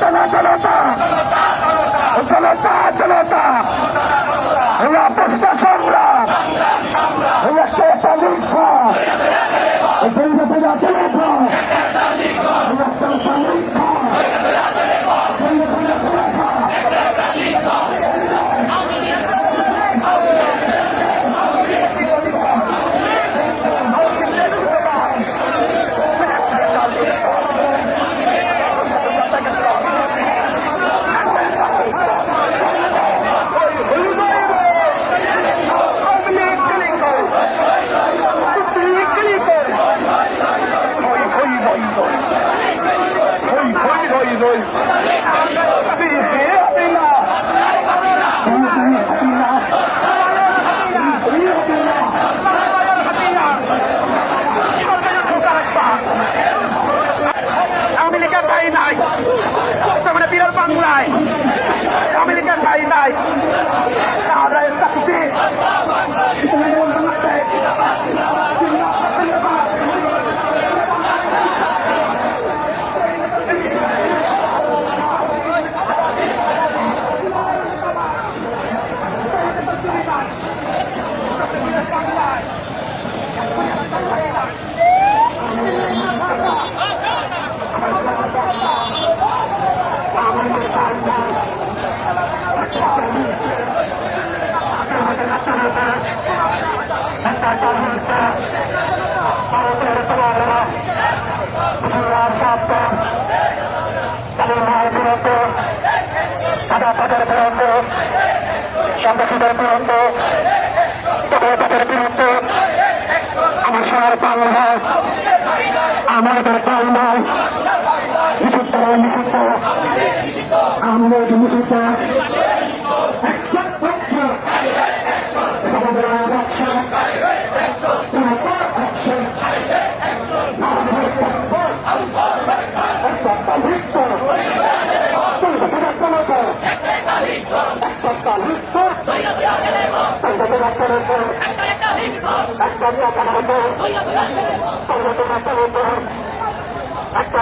জনতা জনতা জনতা জনতা আওয়ামী লীগের ঠাই নাই বর্তমানে বিরল বাংলায় আওয়ামী লীগের ঠাই নাই আমরা চাকরি সন্ত্রাসীদের বিরুদ্ধে তথাগতের বিরুদ্ধে আমার সোনার বাংলা আমাদের দল নয় নিষিদ্ধ নিষিদ্ধ আমাদের নিষিদ্ধ একটা